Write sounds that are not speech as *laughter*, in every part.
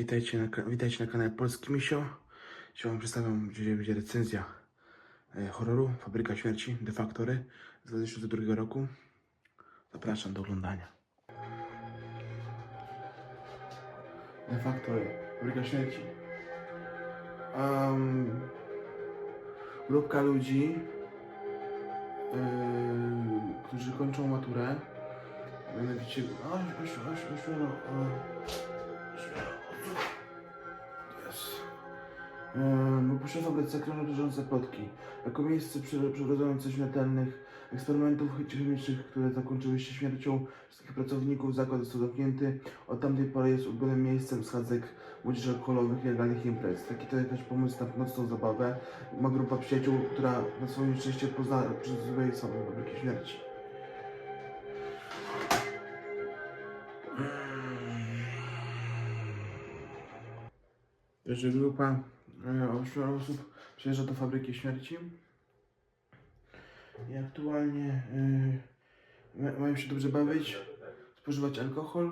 Witajcie na, witajcie na kanale Polski Misio. Dzisiaj wam przedstawiam, gdzie będzie recenzja e, horroru Fabryka Śmierci The Factory z 2002 roku. Zapraszam do oglądania. The Factory, Fabryka Śmierci. Um, grupka ludzi, yy, którzy kończą maturę. Mianowicie, oś, oś, oś, oś, Yes. Opuszcza fabryce krążą dużące plotki. Jako miejsce przy- przyrodzających śmiertelnych eksperymentów chemicznych, które zakończyły się śmiercią wszystkich pracowników, zakład został zamknięty. Od tamtej pory jest ulubionym miejscem schadzek młodzieży alkoholowych i legalnych imprez. Taki to też pomysł na nocną zabawę. Ma grupa przyjaciół, która na swoje szczęście pozna przez złej sławy fabryki śmierci. Także grupa osób przyjeżdża do fabryki śmierci. I aktualnie e, ma- mają się dobrze bawić, spożywać alkohol,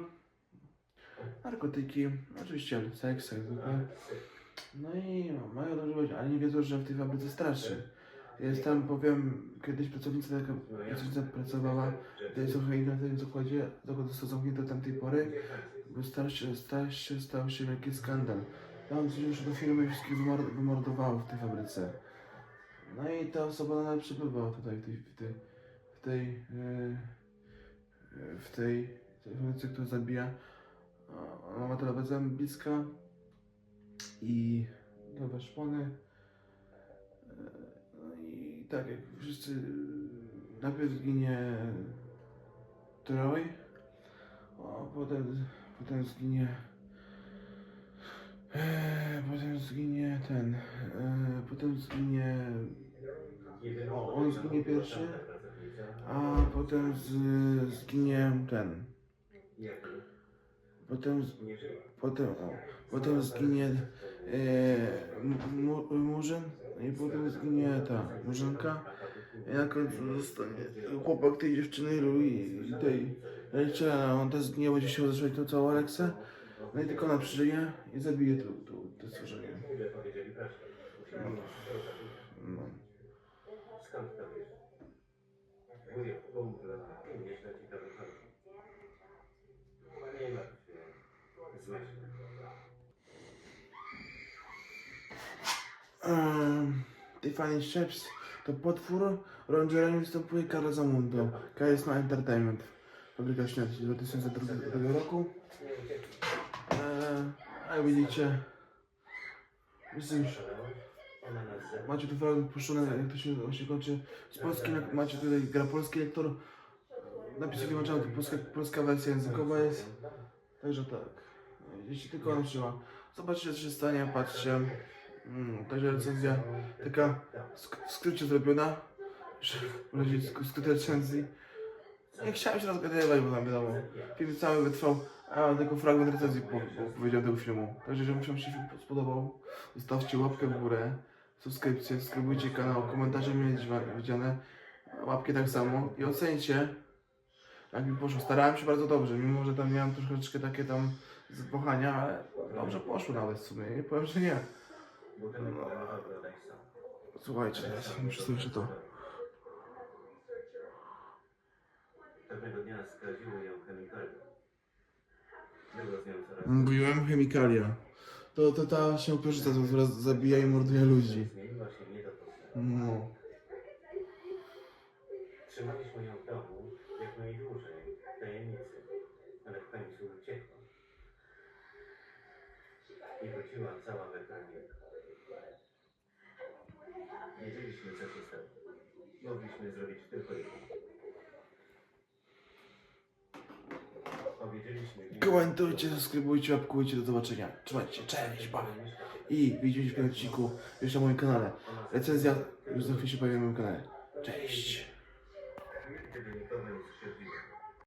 narkotyki, oczywiście seks, seks. No i mają dobrze bawić, ale nie wiedzą, że w tej fabryce straszy. Jest tam, powiem, kiedyś pracownica taka pracownica pracowała, tutaj są na tym zakładzie, zakład został zamknięty tamtej pory, bo stał się, stał się wielki skandal. Tam coś już do firmy wszystkich wymor- wymordowało w tej fabryce. No i ta osoba nadal przebywa tutaj w tej, w tej, w tej, yy, w tej, tej fabryce, która zabija. Ona ma tyle zębiska i nowe szpony. Yy, No i tak jak wszyscy, najpierw zginie Troy, a potem, potem zginie potem zginie ten. Eee, potem zginie. On zginie pierwszy, a potem z, zginie ten. Potem, z- potem, o, potem zginie e, mu, mu, murzyn i potem zginie ta murzynka. I na końcu zostanie chłopak tej dziewczyny i, tej Rachela, on też zginie, będzie chciał zacząć tą całą Aleksę. No i tylko ona przeżyje i zabije to, to, to stworzenie. No. To wiesz? Wychodzi. Nie martw się. Zmyśl. Tiffany Sheps to potwór, Rangerem występuje Carla Zamundo, Charisma Entertainment, Fabryka Śmierci z 2002 roku. Eee, a widzicie, jest już, macie tu fragment puszczony, jak to się właśnie kończy z polskim, jak macie tutaj gra polski lektor, napisy wyłączone, to polska, polska wersja językowa jest, także tak, jeśli tylko ona trzyma. Zobaczcie co się stanie, patrzcie, mm, także recenzja taka sk- w skrócie zrobiona, że *laughs* w razie sk- recenzji. Nie chciałem się rozgadywać, bo tam wiadomo, film cały wytrwał, a tylko fragment recenzji po, po, powiedział tego filmu. Także jeżeli wam się film spodobał, zostawcie łapkę w górę, subskrypcję, subskrybujcie kanał, komentarze mieć widziane, łapki tak samo i ocencie, jak mi poszło. Starałem się bardzo dobrze, mimo że tam miałem troszeczkę takie tam zwahania, ale dobrze poszło nawet w sumie, nie powiem, że nie. Sam. Słuchajcie, muszę sobie to. Pewnego dnia skaziły ją chemikalia. Było z nią coraz Mówiłem chemikalia. To, to ta się opierzyca, która zabija i morduje ludzi. Zmieniła się nie do poznania. No. Trzymaliśmy ją w domu jak najdłużej, w tajemnicy, ale w końcu uciekła. I wróciła cała we kranie. Wiedzieliśmy, co się stało. Mogliśmy zrobić tylko jedno. Komentujcie, subskrybujcie, łapkujcie, do zobaczenia. Trzymajcie się, cześć, pa. I widzimy się w kolejnym odcinku jeszcze na moim kanale. Recenzja już za chwilę się pojawi na moim kanale. Cześć.